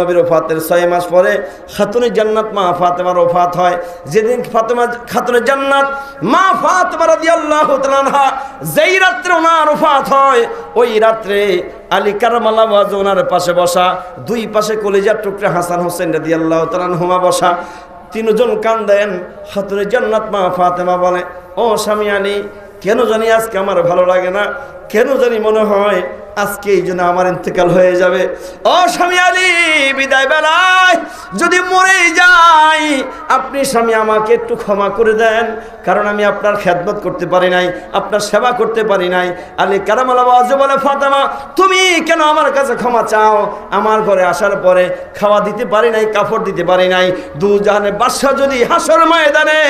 নবীর ওফাতের ছয় মাস পরে খাতুনে জান্নাত মা ফাতেমার ওফাত হয়। যেদিন ফাতেমা খাতুনে জান্নাত মা ফাতেমা রাদিয়াল্লাহু তাআলা যেই রাত্রে ওনার ওফাত হয়, ওই রাত্রে আলী ওয়াজ ওনার পাশে বসা, দুই পাশে কলিজার টুকরা হাসান হোসেন রাদিয়াল্লাহু তাআলা হুমা বসা। তিনজন কান্দেন, খাতুনে জান্নাত মা ফাতেমা বলে, ও স্বামী আলী, কেন জানি আজকে আমার ভালো লাগে না? কেন জানি মনে হয় আজকে এই জন্য আমার ইন্তেকাল হয়ে যাবে। ও স্বামী আলী, বিদায় বেলায় যদি মরে যাই, আপনি স্বামী আমাকে একটু ক্ষমা করে দেন, কারণ আমি আপনার খেদমত করতে পারি নাই, আপনার সেবা করতে পারি নাই। আলী কারামাল বলে, ফাতেমা, তুমি কেন আমার কাছে ক্ষমা চাও? আমার ঘরে আসার পরে খাওয়া দিতে পারি নাই, কাপড় দিতে পারি নাই। দু জাহানে বাদশা যদি হাসর ময়দানে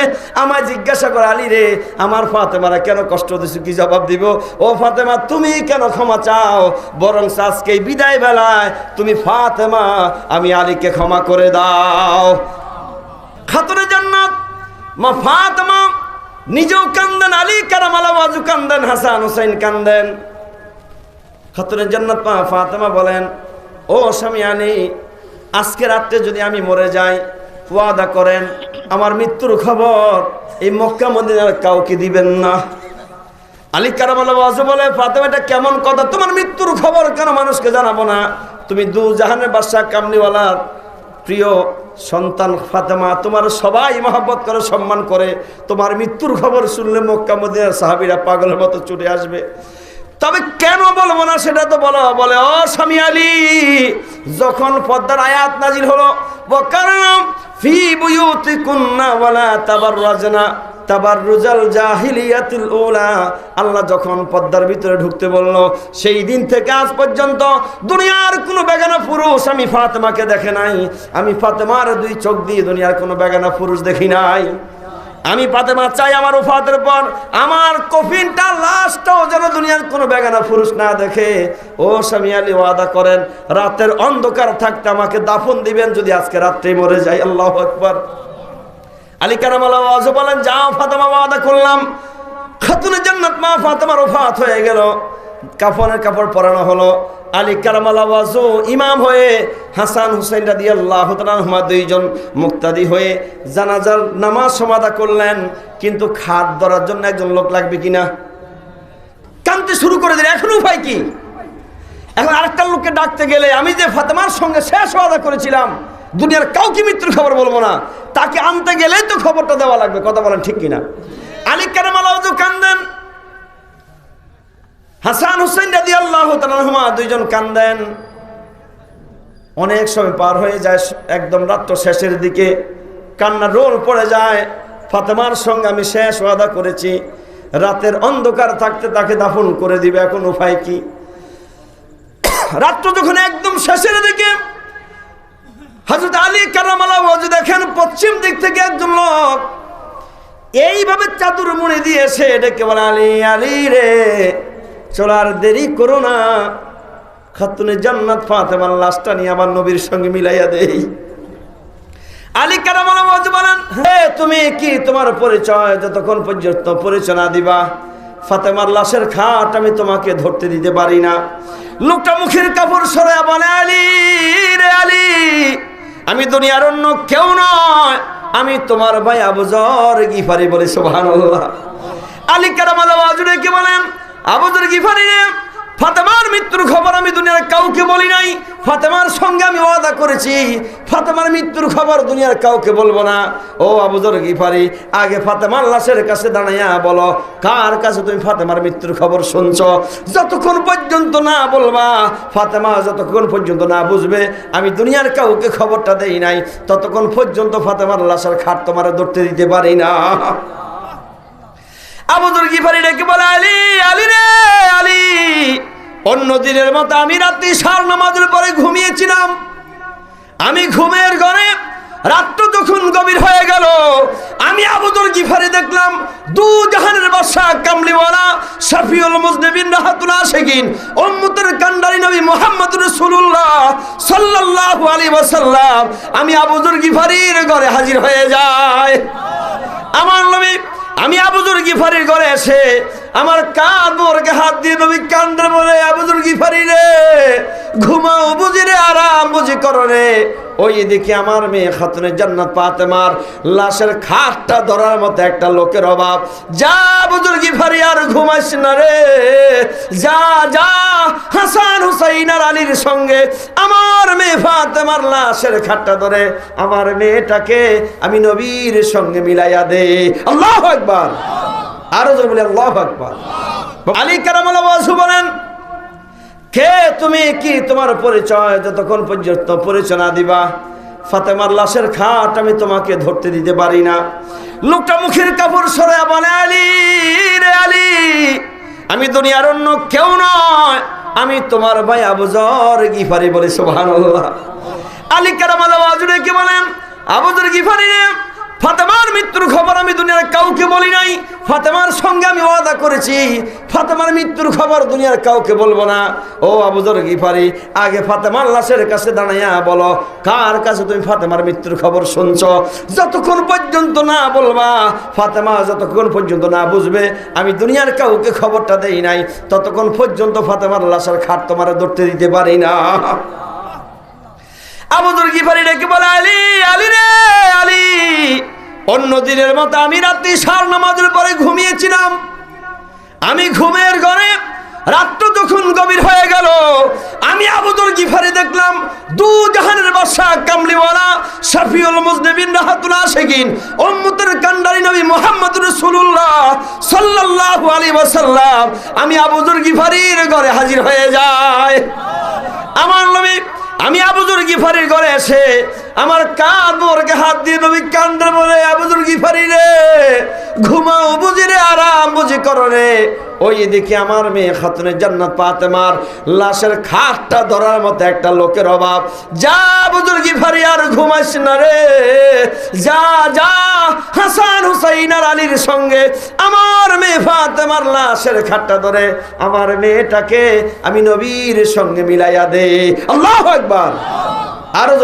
আমায় জিজ্ঞাসা করে, আলী রে, আমার ফাতেমারা কেন কষ্ট দিছো, কি জবাব দিব? ও ফাতেমা, তুমি কেন ক্ষমা চাও? বরং আজকে বিদায় বেলায় তুমি ফাতেমা, আমি আলীকে ক্ষমা করে দাও। খাতুনে জান্নাত, মা ফাতেমা, নিজেও কান্দেন, আলী কারামালা বাজু কান্দেন, হাসান হুসাইন কান্দেন। খাতুনে জান্নাত মা ফাতেমা বলেন, ও স্বামী আলী, আজকে রাত্রে যদি আমি মরে যাই, ওয়াদা করেন, আমার মৃত্যুর খবর এই মক্কা মদিনার কাউকে দিবেন না। আলী কারামালা বাজু বলে, ফাতেমা, এটা কেমন কথা? তোমার মৃত্যুর খবর কেন মানুষকে জানাব না? তুমি দু জাহানের বাদশাহ কামনিওয়ালার প্রিয় সন্তান ফাতেমা, তোমার সবাই মহব্বত করে, সম্মান করে। তোমার মৃত্যুর খবর শুনলে মক্কা মদিনার সাহাবিরা পাগলের মতো ছুটে আসবে। তবে কেন বলব না সেটা তো বলো? বলে, ও স্বামী আলী, যখন পদ্মার আয়াত নাজিল হলো, বকারাম ফি বুয়ুতি কুন্না ওয়ালা জাহিলিয়াতুল উলা। আল্লাহ যখন পদ্মার ভিতরে ঢুকতে বলল, সেই দিন থেকে আজ পর্যন্ত দুনিয়ার কোনো বেগানা পুরুষ আমি ফাতেমাকে দেখে নাই। আমি ফাতেমার দুই চোখ দিয়ে দুনিয়ার কোনো বেগানা পুরুষ দেখি নাই। আমি ফাতেমা চাই আমার উফাতের পর। আমার কফিনটা লাশটাও যেন দুনিয়ার কোনো বেগানা পুরুষ না দেখে। ও স্বামী আলী, ওয়াদা করেন, রাতের অন্ধকার থাকতে আমাকে দাফন দিবেন, যদি আজকে রাত্রে মরে যাই। আল্লাহ আকবর। আলী কারামাল আওয়াজ বলেন, যাও ফাতেমা, ওয়াদা করলাম। খাতুনে জান্নাত মা ফাতেমার ওফাত হয়ে গেল। কাফনের কাপড় পরানো হলো। আলী কারামাল আওয়াজও ইমাম হয়ে হাসান হুসাইন রাদি আল্লাহ হুমা দুইজন মুক্তাদি হয়ে জানাজার নামাজ সমাধা করলেন, কিন্তু খাট ধরার জন্য একজন লোক লাগবে কিনা? কানতে শুরু করে দিলেন, এখন উপায় কি? এখন আরেকটা লোককে ডাকতে গেলে আমি যে ফাতেমার সঙ্গে শেষ ওয়াদা করেছিলাম, দুনিয়ার কাউকে মৃত্যুর খবর বলব না, তাকে আনতে গেলেই তো খবরটা দেওয়া লাগবে, কথা বলেন ঠিক কিনা? আলী কান্দেন হাসান হুসেন রাদি আল্লাহ তালহমা দুইজন কান্দেন। অনেক সময় পার হয়ে যায়, একদম রাত্র শেষের দিকে কান্নার রোল পড়ে যায়। ফাতেমার সঙ্গে আমি শেষ ওয়াদা করেছি, রাতের অন্ধকার থাকতে তাকে দাফন করে দিবে, এখন উপায় কি? রাত্র যখন একদম শেষের দিকে হজরত আলী কারামালা ওয়াজ দেখেন, পশ্চিম দিক থেকে একজন লোক এইভাবে চাদর মুড়ে দিয়েছে ডেকে বলে, আলী আলী রে। চলার দেরি করো না। খাতুনে জান্নাত ফাতেমার লাশটা নিয়ে আমার নবীর সঙ্গে মিলাইয়া দেই। বলেন তুমি কি তোমার পরিচয় যতক্ষণ পর্যন্ত দিবা? ফাতেমার লাশের খাট আমি তোমাকে ধরতে দিতে পারি না। লোকটা মুখের কাপড় বলে আমি দুনিয়ার অন্য কেউ নয়। আমি তোমার ভাই আবুজর গিফারি বলে সোহান আলী কারামাল কি বলেন আবুজর গিফারি ফাতেমার মৃত্যুর খবর আমি দুনিয়ার কাউকে বলি নাই, ফাতেমার সঙ্গে আমি ওয়াদা করেছি, ফাতেমার মৃত্যুর খবর দুনিয়ার কাউকে বলব না। ও আবুজর গিফারি, আগে ফাতেমার লাশের কাছে দাঁড়াইয়া বলো, কার কাছে তুমি ফাতেমার মৃত্যুর খবর শুনছ? যতক্ষণ পর্যন্ত না বলবা, ফাতেমা যতক্ষণ পর্যন্ত না বুঝবে, আমি দুনিয়ার কাউকে খবরটা দেই নাই, ততক্ষণ পর্যন্ত ফাতেমার লাশের খাট তোমার ধরতে দিতে পারি না। আবুদুর গিফারি ডেকে বলে, আলী আলী রে, আলী। অন্য দিনের মতো আমি রাত্রি সার নামাজের পরে ঘুমিয়েছিলাম। আমি ঘুমের ঘরে রাত্র যখন গভীর হয়ে গেল, আমি আবুদুর গিফারি দেখলাম, দু জাহানের বাদশা কামলিওয়ালা, শাফিউল মুজনিবিন রাহাতুল আশিকিন, উম্মতের কান্ডারি নবী মুহাম্মদ রাসূলুল্লাহ সাল্লাল্লাহু আলাইহি ওয়াসাল্লাম। আমি আবুদুর গিফারির ঘরে হাজির হয়ে যায় আমার নবী আমি আবুজুর গিফারির ঘরে এসে আমার কাঁধ মোরকে হাত দিয়ে নবী কান্দ্রে বলে আবুজুর গিফারি রে, ঘুমাও বুঝি রে, আরাম বুঝি করো রে। ওই দিকে আমার মেয়ে খাতুনের জান্নাত পাতেমার লাশের খাটটা ধরার মতো একটা লোকের অভাব। যা বুজুর গিফারি, আর ঘুমাইস না রে। যা যা, হাসান হুসাইন আর আলীর সঙ্গে আমার ফাতেমার লাশের খাটটা ধরে আমার মেয়েটাকে আমি নবীর সঙ্গে মিলাইয়া দে আল্লাহ একবার আরও জোর বলে, আল্লাহ একবার আলী কারামাল বলেন, কে তুমি কি তোমার পরিচয় যতক্ষণ পর্যন্ত পরিচয় না দিবা? ফাতেমার লাশের খাট আমি তোমাকে ধরতে দিতে পারি না। লোকটা মুখের কাপড় সরে বলে, আলী রে আলী আমি দুনিয়ার অন্য কেউ নয়। আমি তোমার ভাই আবুজর গিফারি বলে সোভান আলী কারামাল কি বলেন আবুজর গিফারি ফাতেমার মৃত্যুর খবর আমি দুনিয়ার কাউকে বলি নাই। ফাতেমার সঙ্গে আমি ওয়াদা করেছি। ফাতেমার মৃত্যুর খবর দুনিয়ার কাউকে বলব না। ও আবুজর গিফারি, আগে ফাতেমার লাশের কাছে দাঁড়াইয়া বলো, কার কাছে তুমি ফাতেমার মৃত্যুর খবর শুনছ? যতক্ষণ পর্যন্ত না বলবা, ফাতেমা যতক্ষণ পর্যন্ত না বুঝবে, আমি দুনিয়ার কাউকে খবরটা দেই নাই। ততক্ষণ পর্যন্ত ফাতেমার লাশের খাট তোমার ধরতে দিতে পারি না। আবুদুর গিফারি ডেকে বলে, আলী আলী রে, আলী। অন্য দিনের মতো আমি রাত্রি সার নামাজের পরে ঘুমিয়েছিলাম। আমি ঘুমের ঘরে রাত্র যখন গভীর হয়ে গেল, আমি আবুদুর গিফারি দেখলাম, দু জাহানের বাদশা কামলিওয়ালা শফিউল মুজনিবিন রাহাতুল আশিকিন, উম্মতের কান্ডারি নবী মুহাম্মদ রাসূলুল্লাহ সাল্লাল্লাহু আলাইহি ওয়াসাল্লাম, আমি আবুদুর গিফারির ঘরে হাজির হয়ে যায় আমার নবী, আমি আবুজুর গিফারির ঘরে এসে আমার কাঁধ মোরকে হাত দিয়ে নবী কান্দ্রে বলে আবুজুর গিফারি রে, ঘুমাও বুঝি রে, আরাম বুঝি করো ওই দিকে আমার মেয়ে খাতুনের জান্নাত পাতেমার লাশের খাটটা ধরার মতো একটা লোকের অভাব। যা বুজুর গিফারি, আর ঘুমাইস না রে। যা যা, হাসান হুসাইন আর আলীর সঙ্গে আমার মেয়ে ফাতেমার লাশের খাটটা ধরে, আমার মেয়েটাকে আমি নবীর সঙ্গে মিলাইয়া দে আল্লাহ একবার আরও